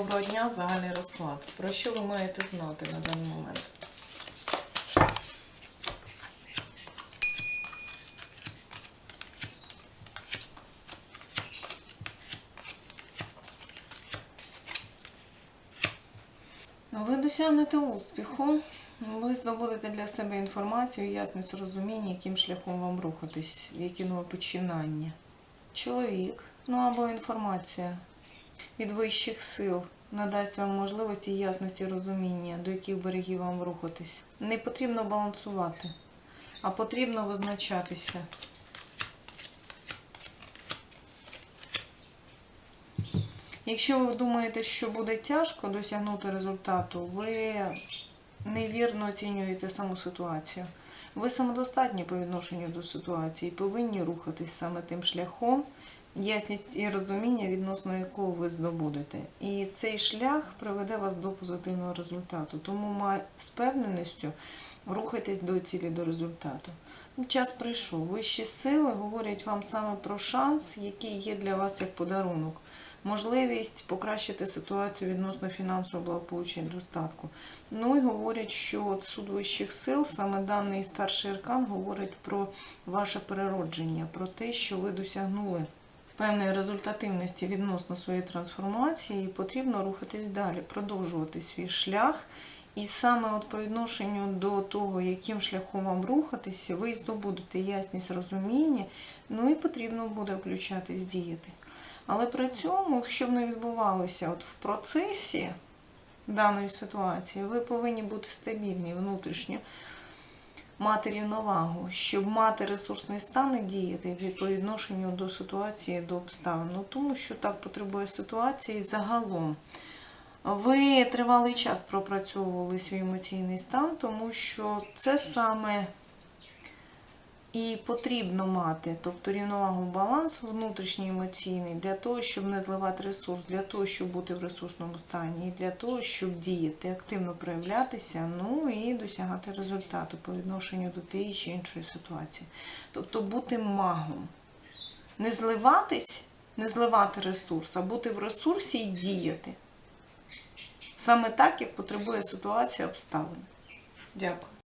Доброго загальний розклад. Про що ви маєте знати на даний момент? Ну, Ви досягнете успіху, ви здобудете для себе інформацію, ясність розуміння, яким шляхом вам рухатись, які нове починання. Чоловік, ну або інформація від вищих сил надасть вам можливості ясності розуміння, до яких берегів вам рухатись. Не потрібно балансувати, а потрібно визначатися. Якщо ви думаєте, що буде тяжко досягнути результату, ви невірно оцінюєте саму ситуацію. Ви самодостатні по відношенню до ситуації, повинні рухатись саме тим шляхом, ясність і розуміння, відносно якого ви здобудете. І цей шлях приведе вас до позитивного результату. Тому з певненістю рухайтесь до цілі, до результату. Час прийшов. Вищі сили говорять вам саме про шанс, який є для вас як подарунок. Можливість покращити ситуацію відносно фінансового благополуччя і достатку. Ну і говорять, що суд вищих сил, саме даний старший аркан, говорить про ваше переродження, про те, що ви досягнули певної результативності відносно своєї трансформації, потрібно рухатись далі, продовжувати свій шлях. І саме от по відношенню до того, яким шляхом вам рухатися, ви здобудете ясність розуміння, ну і потрібно буде включатись, діяти. Але при цьому, щоб не відбувалося от в процесі даної ситуації, ви повинні бути стабільні внутрішньо, мати рівновагу, щоб мати ресурсний стан і діяти від- відношенню до ситуації, до обставин. Ну, тому що так потребує ситуації загалом. Ви тривалий час пропрацьовували свій емоційний стан, тому що це саме і потрібно мати, тобто рівновагу баланс внутрішній емоційний для того, щоб не зливати ресурс, для того, щоб бути в ресурсному стані, для того, щоб діяти, активно проявлятися, ну і досягати результату по відношенню до тієї чи іншої ситуації. Тобто бути магом. Не зливатись, не зливати ресурс, а бути в ресурсі і діяти. Саме так, як потребує ситуація обставин. Дякую.